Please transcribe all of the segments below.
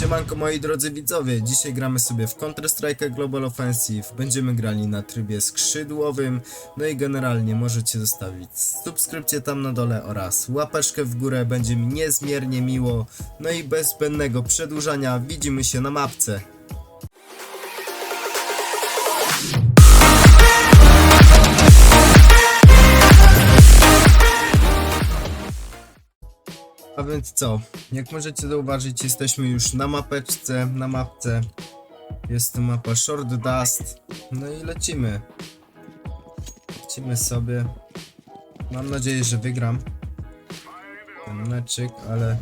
Siemanko moi drodzy widzowie, dzisiaj gramy sobie w Counter-Strike Global Offensive, będziemy grali na trybie skrzydłowym, no i generalnie możecie zostawić subskrypcję tam na dole oraz łapeczkę w górę, będzie mi niezmiernie miło, no i bez zbędnego przedłużania widzimy się na mapce. A więc co? Jak możecie zauważyć, jesteśmy już na mapeczce, na mapce. Jest to mapa Short Dust. No i lecimy. Lecimy sobie. Mam nadzieję, że wygram ten meczyk, ale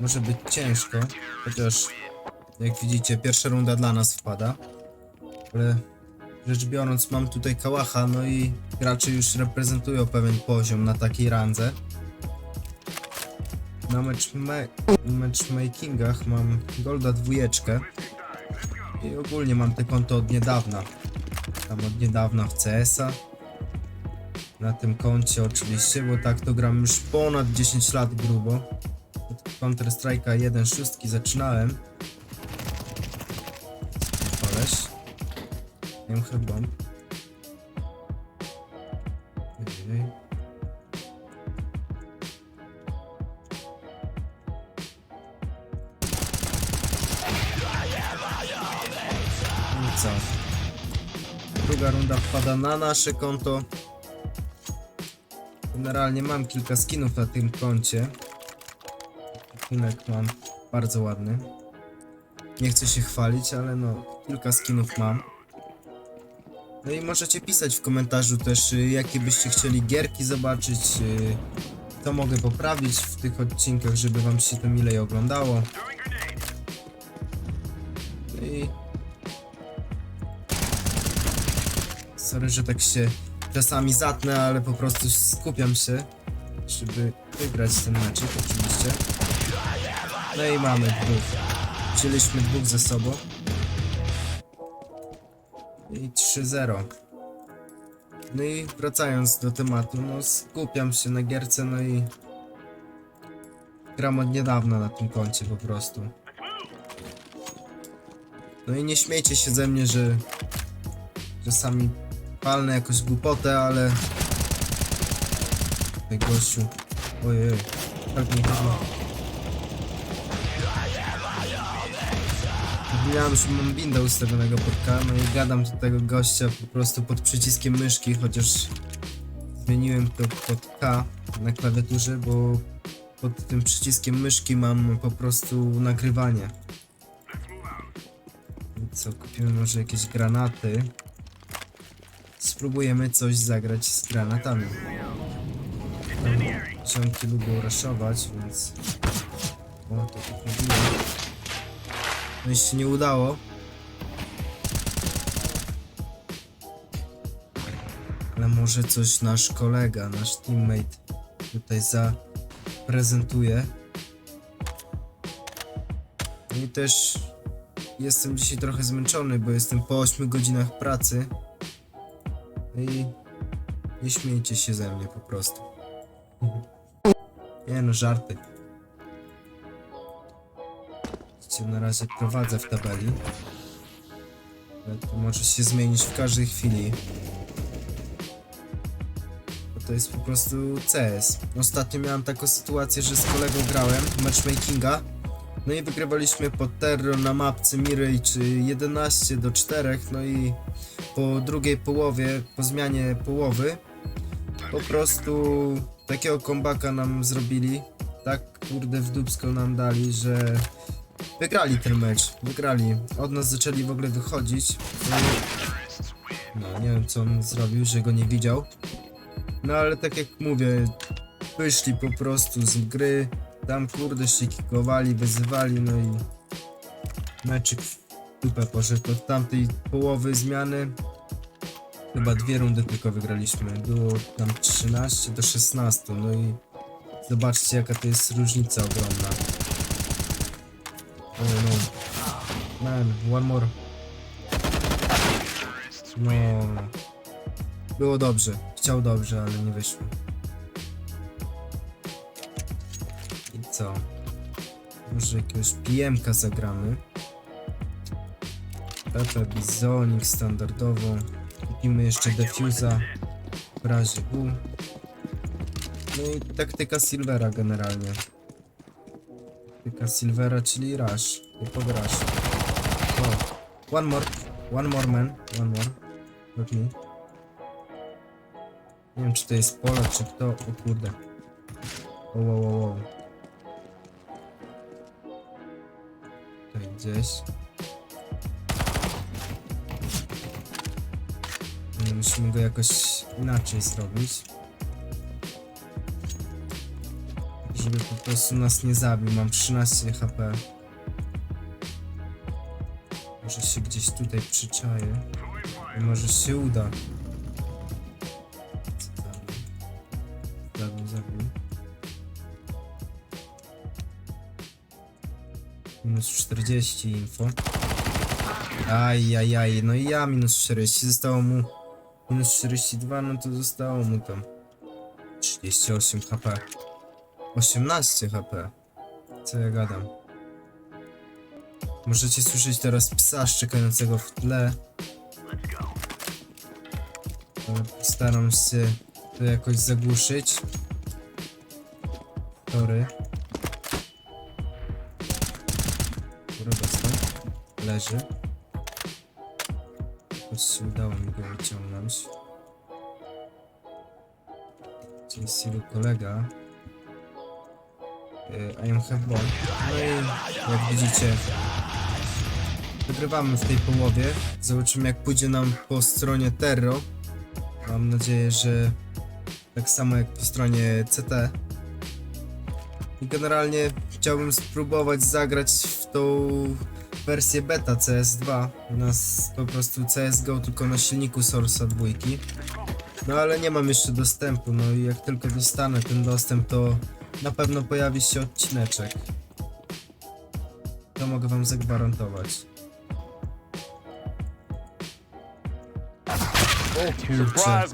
może być ciężko. Chociaż jak widzicie, pierwsza runda dla nas wpada. Ale rzecz biorąc, mam tutaj kałacha, no i gracze już reprezentują pewien poziom na takiej randze. Na matchma- matchmakingach mam Golda dwójeczkę i ogólnie mam te konto od niedawna. Tam od niedawna w CS-a. Na tym koncie oczywiście, bo tak to gram już ponad 10 lat grubo. Od Counter Strike'a 1.6 zaczynałem. Koleś. Nie wiem chyba. Druga runda wpada na nasze konto. Generalnie mam kilka skinów na tym koncie. Skinek mam bardzo ładny. Nie chcę się chwalić, ale no, kilka skinów mam. No i możecie pisać w komentarzu też, y, jakie byście chcieli gierki zobaczyć, y, co mogę poprawić w tych odcinkach, żeby wam się to milej oglądało. No i Sorry, że tak się czasami zatnę, ale po prostu skupiam się, żeby wygrać ten meczek oczywiście. No i mamy dwóch. Wzięliśmy dwóch ze sobą. I 3-0. No i wracając do tematu, no skupiam się na gierce, no i gram od niedawna na tym koncie po prostu. No i nie śmiejcie się ze mnie, że czasami palnę jakąś głupotę, ale... Ej, gościu. Ojej. Tak mi chyba. Zapomniałem, że mam binda ustawionego pod K, no i gadam do tego gościa po prostu pod przyciskiem myszki, chociaż zmieniłem to pod K na klawiaturze, bo pod tym przyciskiem myszki mam po prostu nagrywanie. Co, kupimy może jakieś granaty. Spróbujemy coś zagrać z granatami. Tam Ciągi lubią raszować, więc... O, to tak. No i się nie udało. Ale może coś nasz kolega, nasz teammate tutaj zaprezentuje. No i też jestem dzisiaj trochę zmęczony, bo jestem po 8 godzinach pracy. No i nie śmiejcie się ze mnie po prostu. Nie no, żarty. Cię na razie prowadzę w tabeli. Ale to może się zmienić w każdej chwili. Bo to jest po prostu CS. Ostatnio miałem taką sytuację, że z kolegą grałem matchmakinga. No i wygrywaliśmy pod Terror na mapce Mirage 11 do 4. No i po drugiej połowie, po zmianie połowy, po prostu takiego kombaka nam zrobili. Tak kurde w dupsko nam dali, że wygrali ten mecz. Wygrali. Od nas zaczęli w ogóle wychodzić. No nie wiem co on zrobił, że go nie widział. No ale tak jak mówię, wyszli po prostu z gry. Tam kurde się kikowali, wyzywali, no i meczyk w dupę poszedł od tamtej połowy zmiany. Chyba dwie rundy tylko wygraliśmy. Było tam 13 do 16, no i zobaczcie jaka to jest różnica ogromna. O no. Man, one more. No. Było dobrze. Chciał dobrze, ale nie wyszło. I co? Może jakiegoś PM-ka zagramy. Pepe, Bizonik standardowo. Kupimy jeszcze Defusa w razie W. No i taktyka Silvera generalnie. Taktyka Silvera, czyli Rush. Typowy Rush. One more. One more man. One more. Not me. Nie wiem czy to jest Polo, czy kto. O kurde. O, wow, wow, wow. Tutaj gdzieś. Musimy go jakoś inaczej zrobić. Żeby po prostu nas nie zabił. Mam 13 HP. Może się gdzieś tutaj przyczaję. I może się uda. Co? Zabił. Minus 40 info. Aj, aj, aj, no i ja minus 40, zostało mu minus 42, no to zostało mu tam 38 HP. 18 HP. Co ja gadam? Możecie słyszeć teraz psa szczekającego w tle. Staram się to jakoś zagłuszyć. Tory. Leży. Jakoś się udało mi go wyciągnąć. Gdzie jest jego kolega? Y, I am ball. No i jak widzicie, wygrywamy w tej połowie. Zobaczymy jak pójdzie nam po stronie Terro. Mam nadzieję, że tak samo jak po stronie CT. I generalnie chciałbym spróbować zagrać w tą wersję beta CS2. U nas po prostu CSGO tylko na silniku Source'a dwójki. No ale nie mam jeszcze dostępu, no i jak tylko dostanę ten dostęp, to na pewno pojawi się odcineczek. To mogę wam zagwarantować. O kurczę.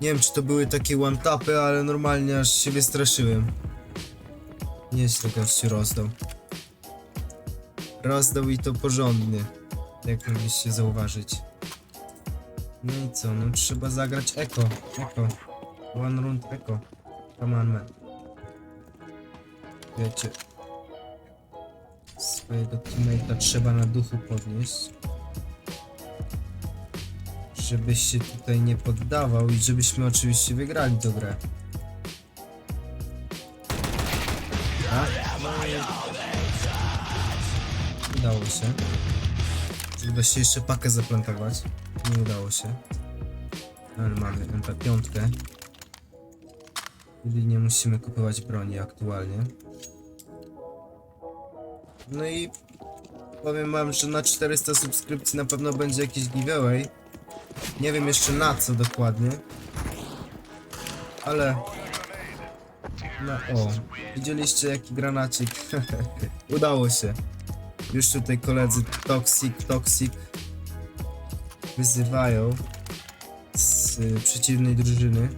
Nie wiem czy to były takie one-tapy, ale normalnie aż się wystraszyłem. Nieźle gościu rozdał. Rozdał i to porządnie. Jak mogliście zauważyć. No i co, no trzeba zagrać Eko. Eko. One round Eko. Come on man. Wiecie. Swojego teammate'a trzeba na duchu podnieść. Żebyś się tutaj nie poddawał i żebyśmy oczywiście wygrali tę grę. Tak? Udało się. Uda się jeszcze pakę zaplantować. Nie udało się. Ale mamy MP5. Czyli nie musimy kupować broni aktualnie. No i powiem wam, że na 400 subskrypcji na pewno będzie jakiś giveaway. Nie wiem jeszcze na co dokładnie. Ale... No o, widzieliście jaki granacik. Udało się. Już tutaj koledzy Toxic, Toxic wyzywają z y, przeciwnej drużyny.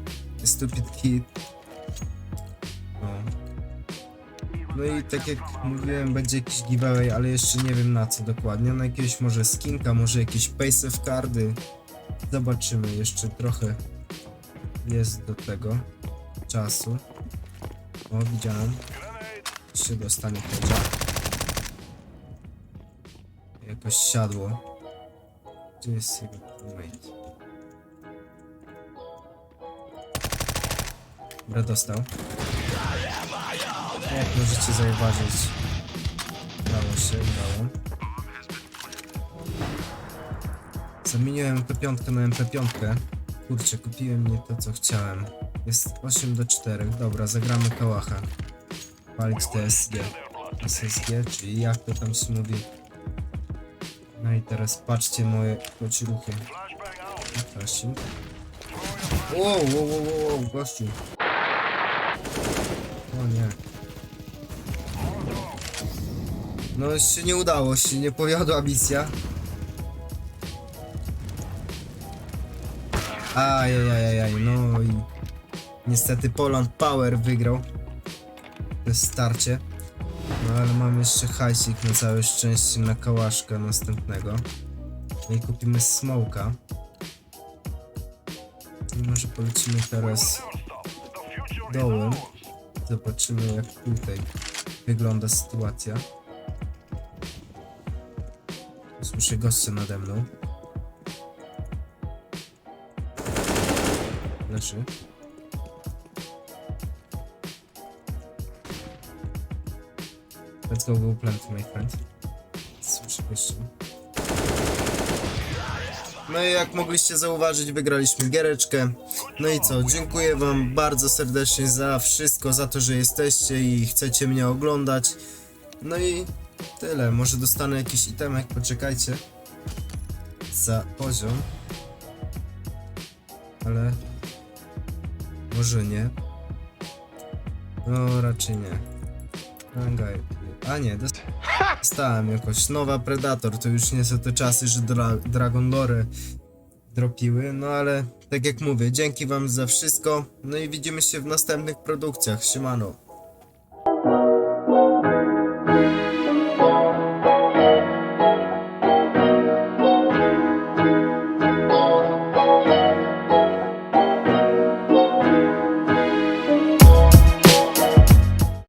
Stupid Kid. No. No i tak jak mówiłem, będzie jakiś giveaway, ale jeszcze nie wiem na co dokładnie. Na jakiegoś może skinka, może jakieś pace of cardy. Zobaczymy, jeszcze trochę jest do tego czasu. O, widziałem. Jeszcze dostanie kodzia. Jakoś siadło. Gdzie jest jego teammate? Dobra, dostał. Jak możecie zauważyć, udało się, udało. Zamieniłem MP5 na MP5. Kurczę, kupiłem nie to co chciałem. Jest 8 do 4. Dobra, zagramy kałacha. Palić TSG. SSG, czyli jak to tam się mówi. No i teraz patrzcie moje kociuchy. Flashing. Wow, wow, wow, wow, wow, gościu. O nie. No się nie udało, się nie powiodła misja. Ajajajaj, no i niestety Poland Power wygrał to starcie. No ale mam jeszcze hajsik na całe szczęście na kałaszka następnego. No i kupimy smoka. I może polecimy teraz dołem. Zobaczymy jak tutaj wygląda sytuacja. Słyszę gościa nade mną. Leży. Let's go, go plant, my friend. Słyszę. No i jak mogliście zauważyć, wygraliśmy giereczkę. No i co, dziękuję wam bardzo serdecznie za wszystko, za to, że jesteście i chcecie mnie oglądać. No i tyle, może dostanę jakiś itemek, poczekajcie. Za poziom. Ale... Może nie. No, raczej nie. Rangaj. A nie, dost- dostałem jakoś. Nowa Predator, to już nie są te czasy, że dra Dragon Lore dropiły, no ale tak jak mówię, dzięki wam za wszystko, no i widzimy się w następnych produkcjach, siemano.